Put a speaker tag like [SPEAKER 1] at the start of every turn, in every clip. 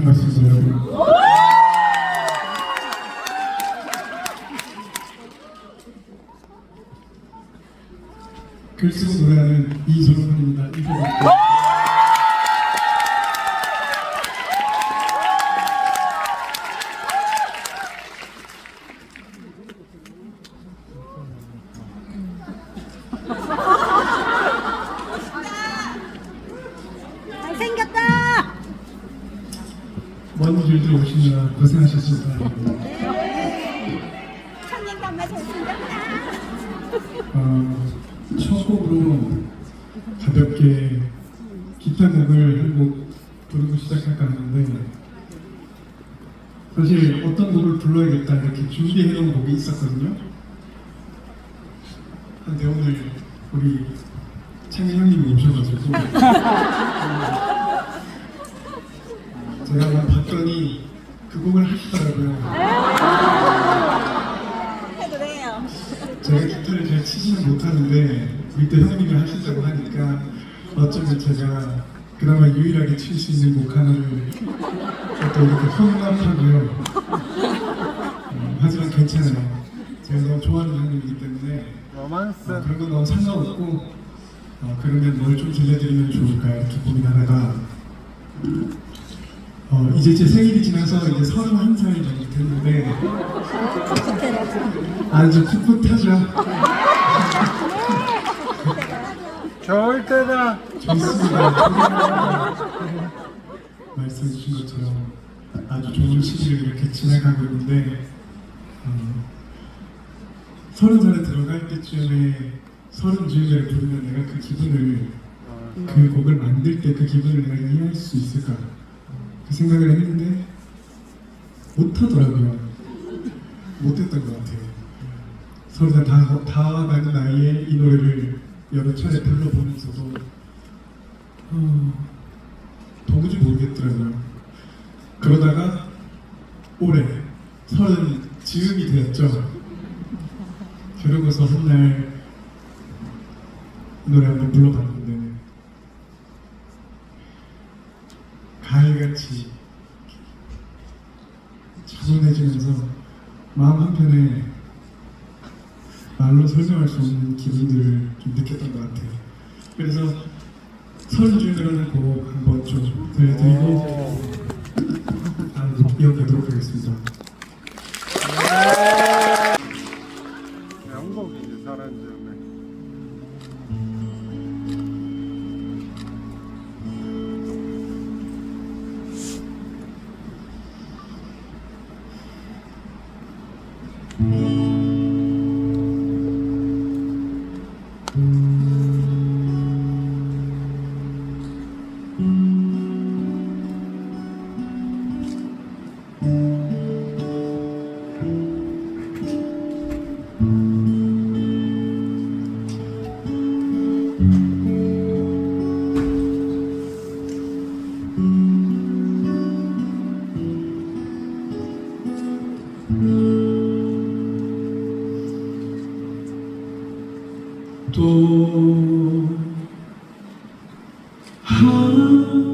[SPEAKER 1] que nós.
[SPEAKER 2] 청년감마 잘생겼다!
[SPEAKER 1] 어, 첫 곡으로 가볍게 기타 곡을 한곡 부르고 시작할까 하는데 사실 어떤 곡을 불러야겠다 이렇게 준비해놓은 곡이 있었거든요. 근데 오늘 우리 창희 형님이 오셔가지고 제가 한번 봤더니 그 곡을 하시더라고요. 제가 기타를 잘 치지는 못하는데 때 형님이 하신다고 하니까 어쩌면 제가 그나마 유일하게 칠 수 있는 곡 하나를 또 이렇게 혼납하고요. 음, 하지만 괜찮아요. 제가 너무 좋아하는 형님이기 때문에
[SPEAKER 3] 로만스
[SPEAKER 1] 어, 그런 건 너무 상관없고 어, 그러면 뭘 좀 들려드리면 좋을까 이렇게 고민하다가 어, 이제 제 생일이 지나서 이제 31살 정도 됐는데 아주 풋풋하죠.
[SPEAKER 3] 좋을 때다
[SPEAKER 1] 좋습니다. 말씀해 주신 것처럼 아주 좋은 시기를 이렇게 지나가고 있는데 음, 서른 살에 들어갈 때쯤에 서른 즈음에를 부르면 내가 그 기분을 그 곡을 만들 때 그 기분을 내가 이해할 수 있을까 그 생각을 했는데 못하더라고요. 못했던 것 같아요. 서로 다, 다, 다 와가는 나이에 이 노래를 여러 차례 불러보면서도 어, 도무지 모르겠더라고요. 그러다가 올해 서른 즈음이 되었죠. 그러고서 이 노래 한번 불러봤는데 가을같이 차분해지면서 마음 한편에 말로 설명할 수 없는 기분들을 좀 느꼈던 것 같아요. 그래서 줄이라는 곡 한번 좀 들려드리고 다음 곡 이어가도록 하겠습니다.
[SPEAKER 3] Mm-hmm.
[SPEAKER 1] 또 하루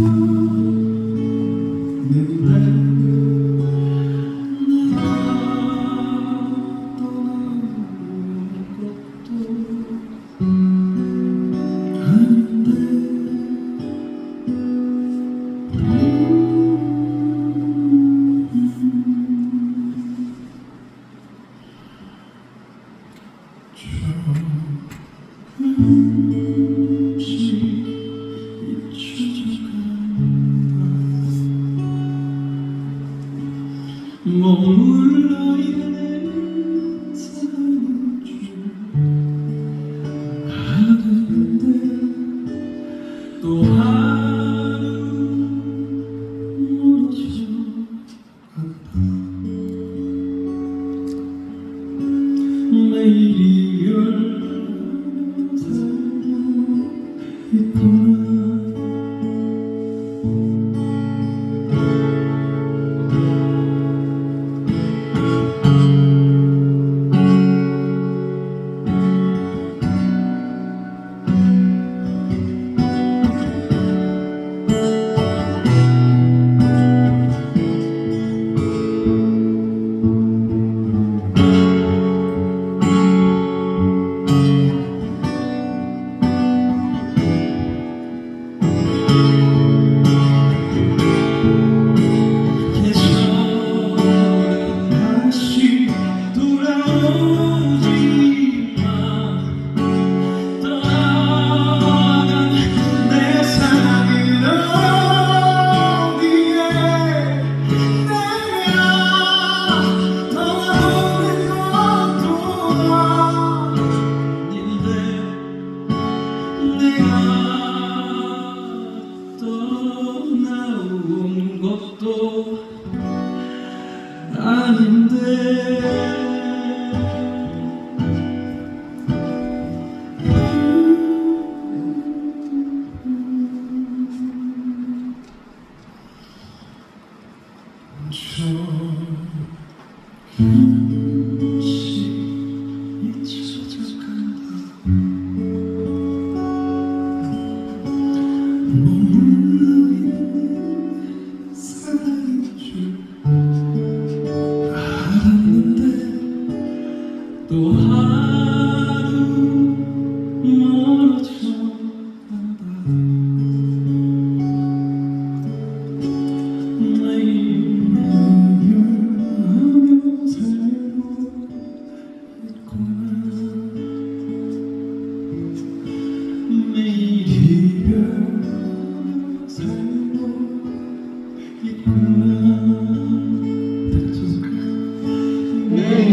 [SPEAKER 1] 것도 뭐 머물러 있네 Mm-hmm.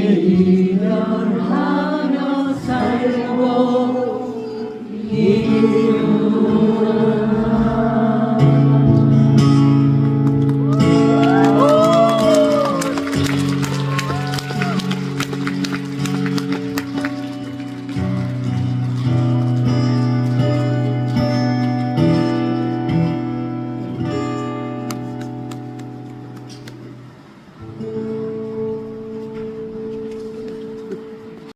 [SPEAKER 1] Savior, our Savior.